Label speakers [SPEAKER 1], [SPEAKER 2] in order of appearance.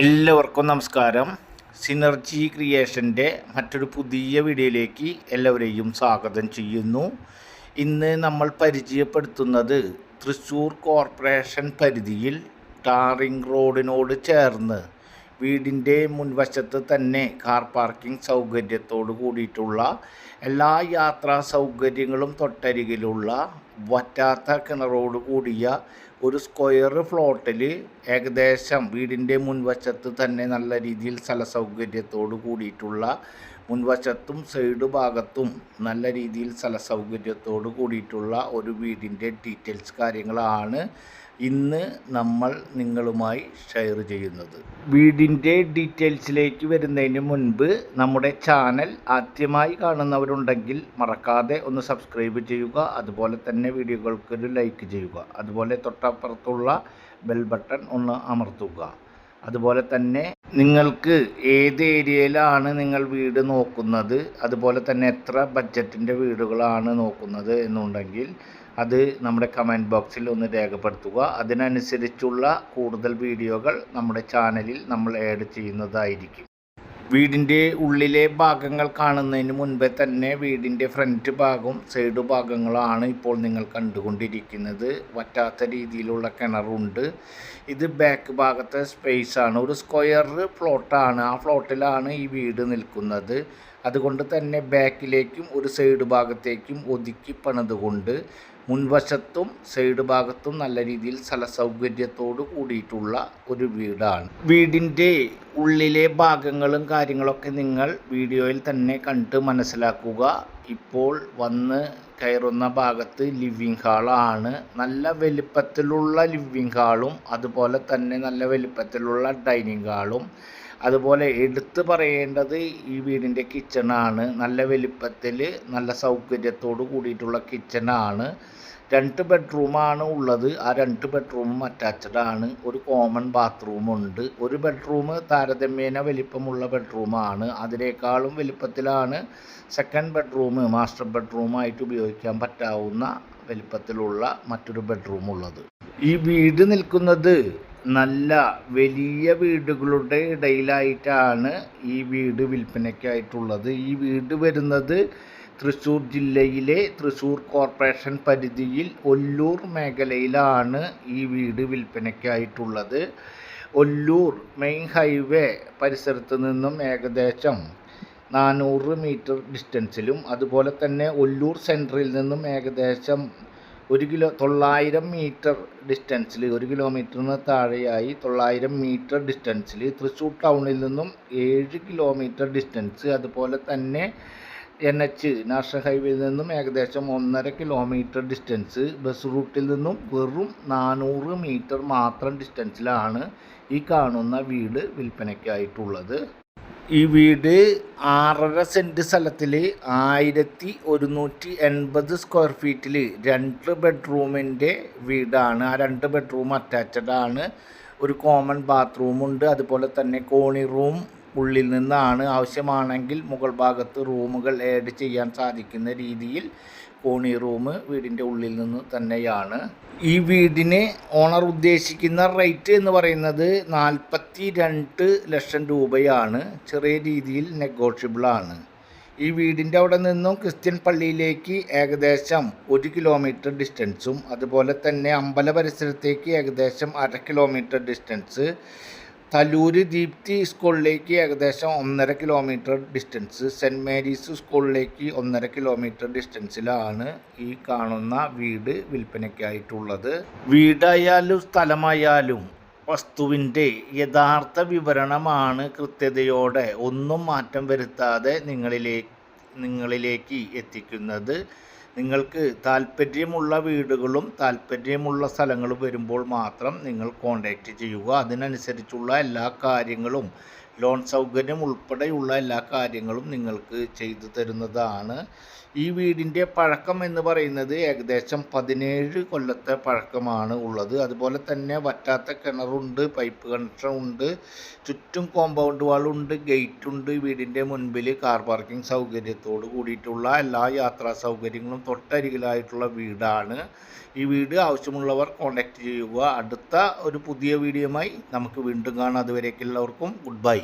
[SPEAKER 1] എല്ലാവർക്കും നമസ്കാരം. സിനർജി ക്രിയേഷന്റെ മറ്റൊരു പുതിയ വീഡിയോയിലേക്ക് എല്ലാവരെയും സ്വാഗതം ചെയ്യുന്നു. ഇന്ന് നമ്മൾ പരിചയപ്പെടുത്തുന്നത് തൃശ്ശൂർ കോർപ്പറേഷൻ പരിധിയിൽ ടാറിംഗ് റോഡിനോട് ചേർന്ന് വീടിന്റെ മുൻവശത്ത് തന്നെ കാർ പാർക്കിംഗ് സൗകര്യത്തോട് കൂടിയിട്ടുള്ള എല്ലാ യാത്രാ സൗകര്യങ്ങളും തൊട്ടരികിലുള്ള വറ്റാത്ത കിണറോട് കൂടിയ ഒരു സ്ക്വയർ ഫ്ലോട്ടിൽ ഏകദേശം വീടിന്റെ മുൻവശത്ത് തന്നെ നല്ല രീതിയിൽ സ്ഥല സൗകര്യത്തോട് കൂടിയിട്ടുള്ള മുൻവശത്തും സൈഡ് ഭാഗത്തും നല്ല രീതിയിൽ സ്ഥല സൗകര്യത്തോട് കൂടിയിട്ടുള്ള ഒരു വീടിന്റെ ഡീറ്റെയിൽസ് കാര്യങ്ങളാണ് ഇന്ന് നമ്മൾ നിങ്ങളുമായി ഷെയർ ചെയ്യുന്നത്. വീടിന്റെ ഡീറ്റെയിൽസിലേക്ക് വരുന്നതിന് മുൻപ് നമ്മുടെ ചാനൽ ആദ്യമായി കാണുന്നവരുണ്ടെങ്കിൽ മറക്കാതെ ഒന്ന് സബ്സ്ക്രൈബ് ചെയ്യുക. അതുപോലെ തന്നെ വീഡിയോകൾക്കൊരു ലൈക്ക് ചെയ്യുക. അതുപോലെ തൊട്ടപ്പുറത്തുള്ള ബെൽ ബട്ടൺ ഒന്ന് അമർത്തുക. അതുപോലെ തന്നെ നിങ്ങൾക്ക് ഏത് ഏരിയയിലാണ് നിങ്ങൾ വീട് നോക്കുന്നത്? അതുപോലെ തന്നെ എത്ര ബഡ്ജറ്റിന്റെ വീടുകളാണ് നോക്കുന്നത് എന്നുണ്ടെങ്കിൽ അത് നമ്മുടെ കമന്റ് ബോക്സിൽ ഒന്ന് രേഖപ്പെടുത്തുക. അതിനനുസരിച്ചുള്ള കൂടുതൽ വീഡിയോകൾ നമ്മുടെ ചാനലിൽ നമ്മൾ ആഡ് ചെയ്യുന്നതായിരിക്കും. വീടിന്റെ ഉള്ളിലെ ഭാഗങ്ങൾ കാണുന്നതിന് മുൻപേ തന്നെ വീടിന്റെ ഫ്രണ്ട് ഭാഗവും സൈഡ് ഭാഗങ്ങളാണ് ഇപ്പോൾ നിങ്ങൾ കണ്ടുകൊണ്ടിരിക്കുന്നത്. വറ്റാത്ത രീതിയിലുള്ള കിണറുണ്ട്. ഇത് ബാക്ക് ഭാഗത്തെ സ്പേസ് ആണ്. ഒരു സ്ക്വയർ ഫ്ലോട്ടാണ് ആ ഫ്ലോട്ടിലാണ് ഈ വീട് നിൽക്കുന്നത്. അതുകൊണ്ട് തന്നെ ബാക്കിലേക്കും ഒരു സൈഡ് ഭാഗത്തേക്കും ഒതുക്കി പണിതുകൊണ്ട് മുൻവശത്തും സൈഡ് ഭാഗത്തും നല്ല രീതിയിൽ സ്ഥല സൗകര്യത്തോട് കൂടിയിട്ടുള്ള ഒരു വീടാണ്. വീടിന്റെ ഉള്ളിലെ ഭാഗങ്ങളും കാര്യങ്ങളൊക്കെ നിങ്ങൾ വീഡിയോയിൽ തന്നെ കണ്ട് മനസ്സിലാക്കുക. ഇപ്പോൾ വന്ന് കയറുന്ന ഭാഗത്ത് ലിവിങ് ഹാളാണ് നല്ല വലിപ്പത്തിലുള്ള ലിവിങ് ഹാളും അതുപോലെ തന്നെ നല്ല വലിപ്പത്തിലുള്ള ഡൈനിങ് ഹാളും അതുപോലെ എടുത്തു പറയേണ്ടത് ഈ വീടിന്റെ കിച്ചണാണ്. നല്ല വലിപ്പത്തിൽ നല്ല സൗകര്യത്തോട് കൂടിയിട്ടുള്ള കിച്ചണാണ്. രണ്ട് ബെഡ്റൂമാണ് ഉള്ളത്. ആ രണ്ട് ബെഡ്റൂമും അറ്റാച്ച്ഡ് ആണ് ഒരു കോമൺ ബാത്റൂം ഉണ്ട് ഒരു ബെഡ്റൂം താരതമ്യേന വലിപ്പമുള്ള ബെഡ്റൂമാണ്. അതിനേക്കാളും വലിപ്പത്തിലാണ് സെക്കൻഡ് ബെഡ്റൂം മാസ്റ്റർ ബെഡ്റൂമായിട്ട് ഉപയോഗിക്കാൻ പറ്റാവുന്ന വലിപ്പത്തിലുള്ള മറ്റൊരു ബെഡ്റൂം ഉള്ളത് ഈ വീട് നിൽക്കുന്നത് നല്ല വലിയ വീടുകളുടെ ഇടയിലായിട്ടാണ് ഈ വീട് വിൽപ്പനയ്ക്കായിട്ടുള്ളത്. ഈ വീട് വരുന്നത് തൃശ്ശൂർ ജില്ലയിലെ തൃശ്ശൂർ കോർപ്പറേഷൻ പരിധിയിൽ ഒല്ലൂർ മേഖലയിലാണ് ഈ വീട് വിൽപ്പനയ്ക്കായിട്ടുള്ളത്. ഒല്ലൂർ മെയിൻ ഹൈവേ പരിസരത്ത് നിന്നും ഏകദേശം നാനൂറ് മീറ്റർ ഡിസ്റ്റൻസിലും അതുപോലെ തന്നെ ഒല്ലൂർ സെന്ററിൽ നിന്നും ഏകദേശം ഒരു കിലോ തൊള്ളായിരം മീറ്റർ ഡിസ്റ്റൻസിൽ ഒരു കിലോമീറ്ററിന് താഴെയായി തൊള്ളായിരം മീറ്റർ ഡിസ്റ്റൻസിൽ തൃശ്ശൂർ ടൗണിൽ നിന്നും ഏഴ് കിലോമീറ്റർ ഡിസ്റ്റൻസ്. അതുപോലെ തന്നെ എൻ എച്ച് നാഷണൽ ഹൈവേയിൽ നിന്നും ഏകദേശം ഒന്നര കിലോമീറ്റർ ഡിസ്റ്റൻസ്. ബസ് റൂട്ടിൽ നിന്നും വെറും നാനൂറ് മീറ്റർ മാത്രം ഡിസ്റ്റൻസിലാണ് ഈ കാണുന്ന വീട് വിൽപ്പനയ്ക്കായിട്ടുള്ളത്. ഈ വീട് ആറര സെന്റ് സ്ഥലത്തിൽ ആയിരത്തി ഒരുന്നൂറ്റി എൺപത് സ്ക്വയർ ഫീറ്റിൽ രണ്ട് ബെഡ്റൂമിന്റെ വീടാണ്. ആ രണ്ട് ബെഡ്റൂം അറ്റാച്ച്ഡ് ആണ്. ഒരു കോമൺ ബാത്റൂമുണ്ട് അതുപോലെ തന്നെ കോണി റൂം ഉള്ളിൽ നിന്നാണ് ആവശ്യമാണെങ്കിൽ മുകൾ ഭാഗത്ത് റൂമുകൾ ഏഡ് ചെയ്യാൻ സാധിക്കുന്ന രീതിയിൽ കോണി റൂം വീടിന്റെ ഉള്ളിൽ നിന്ന് തന്നെയാണ്. ഈ വീടിന് ഓണർ ഉദ്ദേശിക്കുന്ന റേറ്റ് എന്ന് പറയുന്നത് നാൽപ്പത്തി രണ്ട് ലക്ഷം രൂപയാണ്. ചെറിയ രീതിയിൽ നെഗോഷ്യബിളാണ് ഈ വീടിന്റെ അവിടെ നിന്നും ക്രിസ്ത്യൻ പള്ളിയിലേക്ക് ഏകദേശം ഒരു കിലോമീറ്റർ ഡിസ്റ്റൻസും അതുപോലെ തന്നെ അമ്പല പരിസരത്തേക്ക് ഏകദേശം അര കിലോമീറ്റർ ഡിസ്റ്റൻസ് തലൂര് ദീപ്തി സ്കൂളിലേക്ക് ഏകദേശം ഒന്നര കിലോമീറ്റർ ഡിസ്റ്റൻസ് സെന്റ് മേരീസ് സ്കൂളിലേക്ക് ഒന്നര കിലോമീറ്റർ ഡിസ്റ്റൻസിലാണ് ഈ കാണുന്ന വീട് വിൽപ്പനയ്ക്കായിട്ടുള്ളത്. വീടായാലും സ്ഥലമായാലും വസ്തുവിന്റെ യഥാർത്ഥ വിവരണമാണ് കൃത്യതയോടെ ഒന്നും മാറ്റം വരുത്താതെ നിങ്ങളിലേ നിങ്ങളിലേക്ക് എത്തിക്കുന്നത്. നിങ്ങൾക്ക് താല്പര്യമുള്ള വീടുകളും താല്പര്യമുള്ള സ്ഥലങ്ങളും വരുമ്പോൾ മാത്രം നിങ്ങൾ കോണ്ടാക്റ്റ് ചെയ്യുക. അതിനനുസരിച്ചുള്ള എല്ലാ കാര്യങ്ങളും ലോൺ സൗകര്യം ഉൾപ്പെടെയുള്ള എല്ലാ കാര്യങ്ങളും നിങ്ങൾക്ക് ചെയ്തു തരുന്നതാണ്. ഈ വീടിന്റെ പഴക്കം എന്ന് പറയുന്നത് ഏകദേശം പതിനേഴ് കൊല്ലത്തെ പഴക്കമാണ് ഉള്ളത്. അതുപോലെ തന്നെ വറ്റാത്ത കിണറുണ്ട് പൈപ്പ് കണക്ഷൻ ഉണ്ട് ചുറ്റും കോമ്പൗണ്ട് വാളുണ്ട് ഗേറ്റ് ഉണ്ട്. വീടിന്റെ മുൻപിൽ കാർ പാർക്കിംഗ് സൗകര്യത്തോട് കൂടിയിട്ടുള്ള എല്ലാ യാത്രാ സൗകര്യങ്ങളും തൊട്ടരികിലായിട്ടുള്ള വീടാണ്. ഈ വീട് ആവശ്യമുള്ളവർ കോൺടാക്റ്റ് ചെയ്യുക. അടുത്ത ഒരു പുതിയ വീഡിയോയുമായി നമുക്ക് വീണ്ടും കാണാം. അതുവരേക്കെല്ലാവർക്കും ഗുഡ് ബൈ